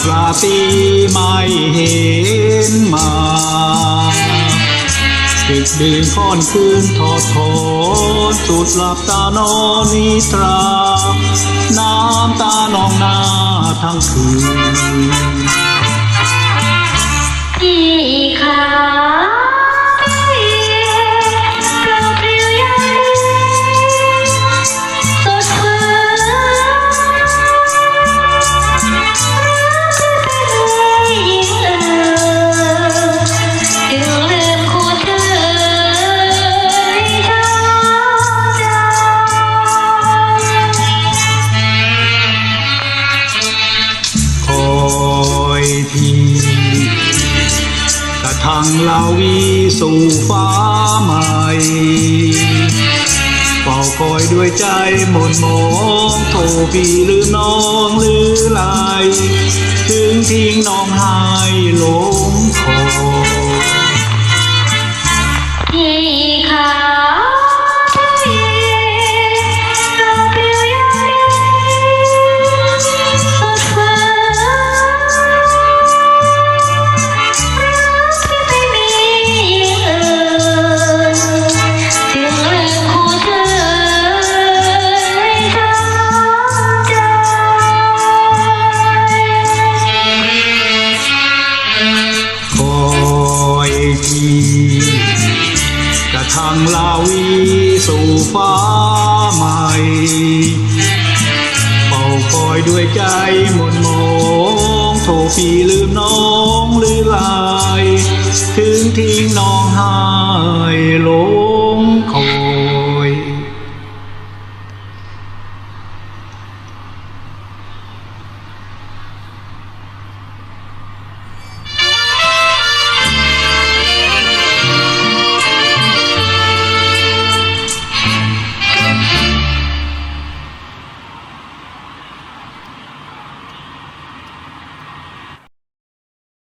ปีตลาตีไม่เห็นมาดึกดื่นค่อนคืนทอดทอนสุดหลับตานอนนิตรา น้ำตานองหน้าทั้งคืน ลาวีสู่ฟ้าใหม่เฝ้าคอยด้วยใจหมดมองโทรพี่ลืมน้องหรือไรถึงทิ้งน้องหายหลง ทางลาวีสู่ฟ้าใหม่เป่าคอยด้วยใจหมดมองโทปีลืมน้องหรือไรถึงทิ้งน้องหายโล